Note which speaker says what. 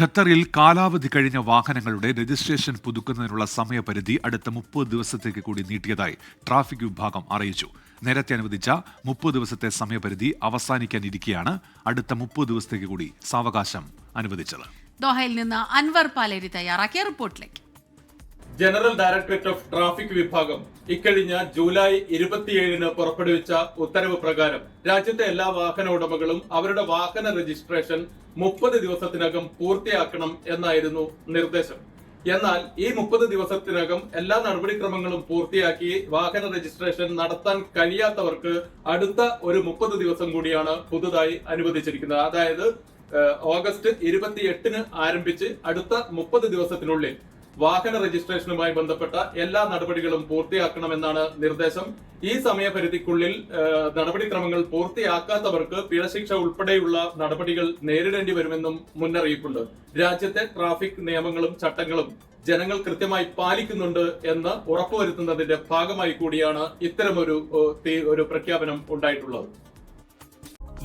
Speaker 1: ഖത്തറിൽ കാലാവധി കഴിഞ്ഞ വാഹനങ്ങളുടെ രജിസ്ട്രേഷൻ പുതുക്കുന്നതിനുള്ള സമയപരിധി അടുത്ത മുപ്പത് ദിവസത്തേക്ക് കൂടി നീട്ടിയതായി ട്രാഫിക് വിഭാഗം അറിയിച്ചു. നേരത്തെ അനുവദിച്ച മുപ്പത് ദിവസത്തെ സമയപരിധി അവസാനിക്കാനിരിക്കെയാണ് അടുത്ത മുപ്പത് ദിവസത്തേക്ക് കൂടി സാവകാശം അനുവദിച്ചത്.
Speaker 2: ദോഹയിൽ നിന്ന് അൻവർ പാലേരി തയ്യാറാക്കിയ റിപ്പോർട്ടിലേക്ക്.
Speaker 3: ജനറൽ ഡയറക്ടറേറ്റ് ഓഫ് ട്രാഫിക് വിഭാഗം ഇക്കഴിഞ്ഞ ജൂലൈ ഇരുപത്തിയേഴിന് പുറപ്പെടുവിച്ച ഉത്തരവ് പ്രകാരം രാജ്യത്തെ എല്ലാ വാഹന ഉടമകളും അവരുടെ വാഹന രജിസ്ട്രേഷൻ മുപ്പത് ദിവസത്തിനകം പൂർത്തിയാക്കണം എന്നായിരുന്നു നിർദ്ദേശം. എന്നാൽ ഈ മുപ്പത് ദിവസത്തിനകം എല്ലാ നടപടിക്രമങ്ങളും പൂർത്തിയാക്കി വാഹന രജിസ്ട്രേഷൻ നടത്താൻ കഴിയാത്തവർക്ക് അടുത്ത ഒരു മുപ്പത് ദിവസം കൂടിയാണ് പുതുതായി അനുവദിച്ചിരിക്കുന്നത്. അതായത് ഓഗസ്റ്റ് ഇരുപത്തി എട്ടിന് ആരംഭിച്ച് അടുത്ത മുപ്പത് ദിവസത്തിനുള്ളിൽ വാഹന രജിസ്ട്രേഷനുമായി ബന്ധപ്പെട്ട എല്ലാ നടപടികളും പൂർത്തിയാക്കണമെന്നാണ് നിർദ്ദേശം. ഈ സമയപരിധിക്കുള്ളിൽ നടപടിക്രമങ്ങൾ പൂർത്തിയാക്കാത്തവർക്ക് പിഴശിക്ഷ ഉൾപ്പെടെയുള്ള നടപടികൾ നേരിടേണ്ടി വരുമെന്നും മുന്നറിയിപ്പുണ്ട്. രാജ്യത്തെ ട്രാഫിക് നിയമങ്ങളും ചട്ടങ്ങളും ജനങ്ങൾ കൃത്യമായി പാലിക്കുന്നുണ്ട് എന്ന് ഉറപ്പുവരുത്തുന്നതിന്റെ ഭാഗമായി കൂടിയാണ് ഇത്തരമൊരു ഒരു പ്രഖ്യാപനം ഉണ്ടായിട്ടുള്ളത്.